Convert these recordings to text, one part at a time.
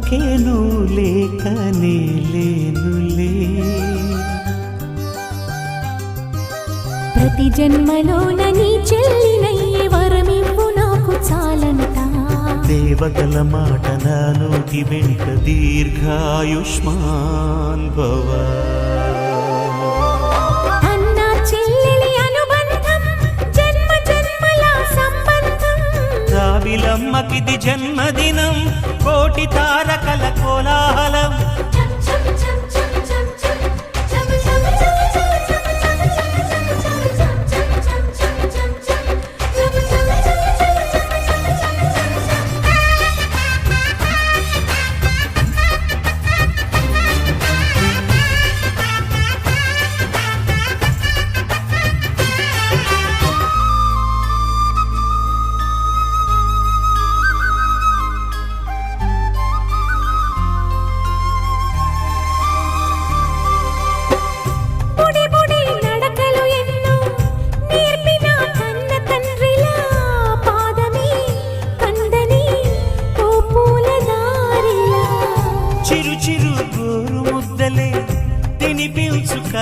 నువ్వు లేకనే లేనులే. ప్రతి జన్మలోన నీ చెల్లినయ్యే వరమివ్వు నాకు చాలంట దేవతల మాట నా నోటి వెంట దీర్ఘాయుష్మాన్ భవ.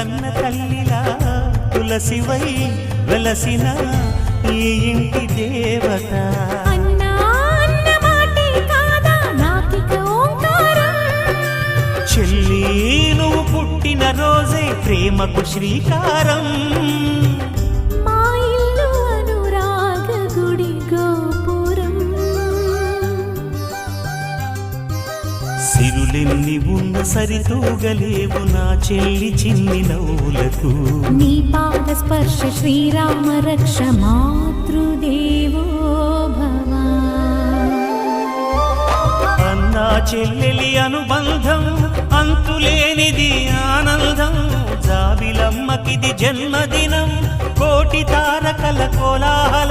కన్న తల్లిలా తులసివై వెలసిన ఈ ఇంటి దేవత. చెల్లి నువ్వు పుట్టిన రోజే ప్రేమకు శ్రీకారం. సిరులెన్ని ఉన్న సరితూగలేవు నా చెల్లి చిన్ని నవ్వులకు. నీ పాద స్పర్శ శ్రీరామ రక్ష మాతృదేవో భవ. అన్నా చెల్లెలి అనుబంధం అంతులేనిది ఆనందం. జాబిలమ్మకిది జన్మదినం కోటి తారకల కోలాహలం.